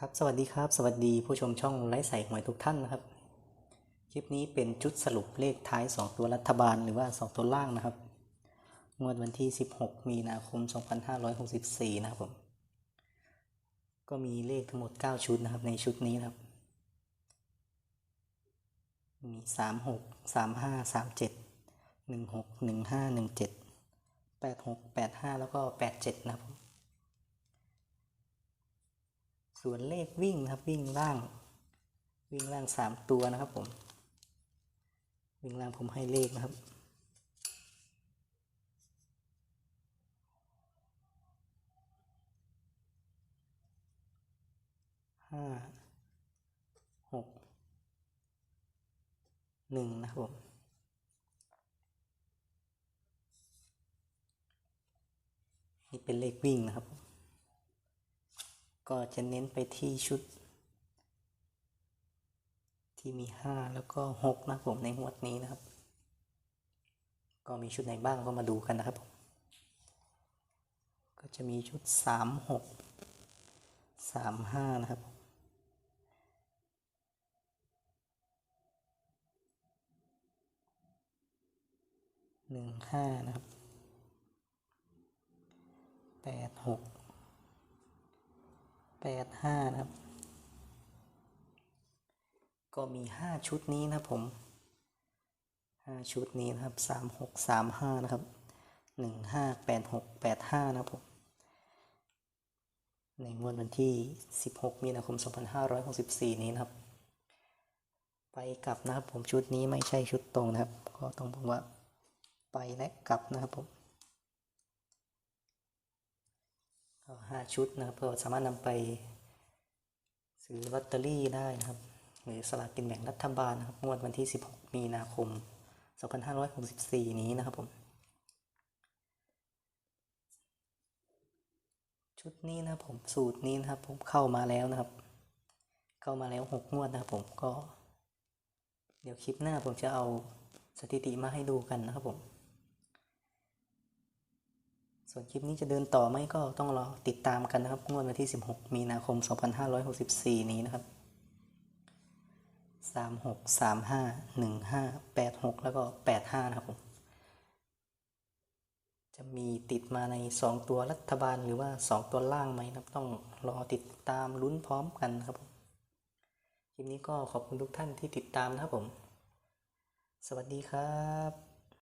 ครับสวัสดีครับ สวัสดีผู้ชมช่องไร้ใส่หวยทุกท่านนะครับ คลิปนี้เป็นชุดสรุปเลขท้าย 2 ตัวรัฐบาลหรือว่า 2 ตัวล่างนะครับ งวดวันที่ 16 มีนาคม 2564 นะครับผม ก็มีเลขทั้งหมด 9 ชุดนะครับในชุดนี้นะครับ มี 3 6 3 5 3 7 1 6 1 5 1 7 8 6 8 5 แล้วก็ 8 7 นะครับผม ส่วนเลขวิ่งนะครับวิ่งล่าง วิ่งล่างสามตัวนะครับผม วิ่งล่างผมให้เลขนะครับห้าหกหนึ่งนะครับผมนี่เป็นเลขวิ่งนะครับผม ก็จะเน้นไปที่ชุด ที่มีห้าแล้วก็หกนะผมในงวดนี้นะครับ ก็มีชุดไหนบ้างก็มาดูกันนะครับผมก็จะมีชุดสามหกสามห้านะครับหนึ่งห้านะครับแปดหก แปดห้านะครับ ก็มีห้าชุดนี้นะผมห้าชุดนี้นะครับสามหกสามห้านะครับหนึ่งห้าแปดหกแปดห้านะผมในงวดวันที่สิบหกมีนาคมสองพันห้าร้อยหกสิบสี่นี้นะครับ ไปกลับนะครับผมชุดนี้ไม่ใช่ชุดตรงนะครับ ก็ต้องบอกว่าไปและกลับนะครับผม ก็ห้าชุดนะครับก็สามารถนำไปซื้อลอตเตอรี่ได้นะครับ หรือสลากกินแบ่งรัฐบาลนะครับงวดวันที่ 16 มีนาคม 2564 นี้นะครับผม ชุดนี้นะผมสูตรนี้นะครับ ผมเข้ามาแล้วนะครับ เข้ามาแล้ว 6 งวดนะครับผมก็ เดี๋ยวคลิปหน้าผมจะเอาสถิติมาให้ดูกันนะครับผม ส่วนคลิปนี้จะเดินต่อไหมก็ต้องรอติดตามกันนะครับงวดวันที่ 16 มีนาคม 2564 นี้นะครับ 36 35 15 86 แล้วก็ 85 นะครับผม จะมีติดมาใน 2 ตัวรัฐบาลหรือว่า 2 ตัวล่างไหมนะครับ ต้องรอติดตามลุ้นพร้อมกันนะครับผมคลิปนี้ก็ขอบคุณทุกท่านที่ติดตามนะครับผม สวัสดีครับ